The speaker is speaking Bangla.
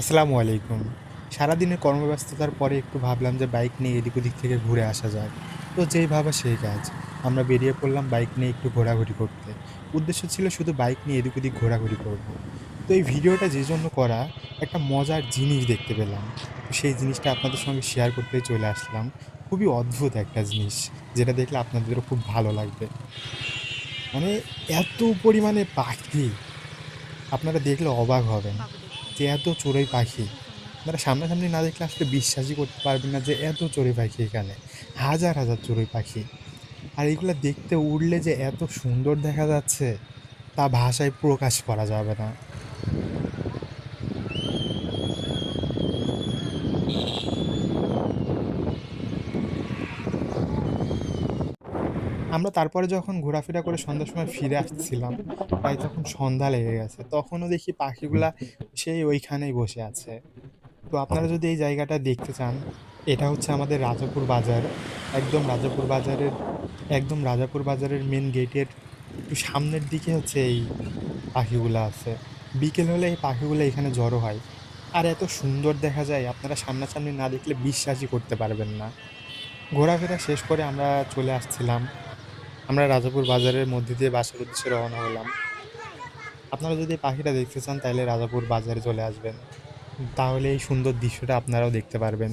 আসসালামু আলাইকুম। সারাদিনের কর্মব্যস্ততার পরে একটু ভাবলাম যে বাইক নিয়ে এদিক ওদিক থেকে ঘুরে আসা যাক। তো যেই ভাবা সেই কাজ। আমরা বেরিয়ে পড়লাম বাইক নিয়ে একটু ঘোরাঘুরি করতে। উদ্দেশ্য ছিল শুধু বাইক নিয়ে এদিক ওদিক ঘোরাঘুরি করব। তো এই ভিডিওটা যে জন্য করা, একটা মজার জিনিস দেখতে পেলাম। সেই জিনিসটা আপনাদের সঙ্গে শেয়ার করতে চলে আসলাম। খুবই অদ্ভুত একটা জিনিস, যেটা দেখলে আপনাদেরও খুব ভালো লাগবে। মানে এত পরিমাণে পাখি, আপনারা দেখলে অবাক হবেন। যে এত চড়ুই পাখি। আপনারা সামনাসামনি না দেখলে আসলে বিশ্বাসই করতে পারবেন না যে এত চড়ুই পাখি এখানে। হাজার হাজার চড়ুই পাখি। আর এগুলো দেখতে উঠলে যে এত সুন্দর দেখা যাচ্ছে, তা ভাষায় প্রকাশ করা যাবে না। আমরা তারপরে যখন ঘোরাফেরা করে সন্ধ্যার সময় ফিরে আসছিলাম, প্রায় তখন সন্ধ্যা লেগে গেছে। তখনও দেখি পাখিগুলা সেই ওইখানেই বসে আছে। তো আপনারা যদি এই জায়গাটা দেখতে চান, এটা হচ্ছে আমাদের রাজাপুর বাজার। একদম রাজাপুর বাজারের, একদম রাজাপুর বাজারের মেন গেটের একটু সামনের দিকে হচ্ছে এই পাখিগুলো আছে। বিকেল হলে এই পাখিগুলো এখানে জড়ো হয়। আর এত সুন্দর দেখা যায়, আপনারা সামনাসামনি না দেখলে বিশ্বাসই করতে পারবেন না। ঘোরাফেরা শেষ করে আমরা চলে আসছিলাম। আমরা রাজাপুর বাজারের মধ্যে দিয়ে বাসার উদ্দেশ্যে রওনা হলাম। আপনারা যদি পাখিটা দেখতে চান, তাহলে রাজাপুর বাজারে চলে আসবেন। তাহলে এই সুন্দর দৃশ্যটা আপনারাও দেখতে পারবেন।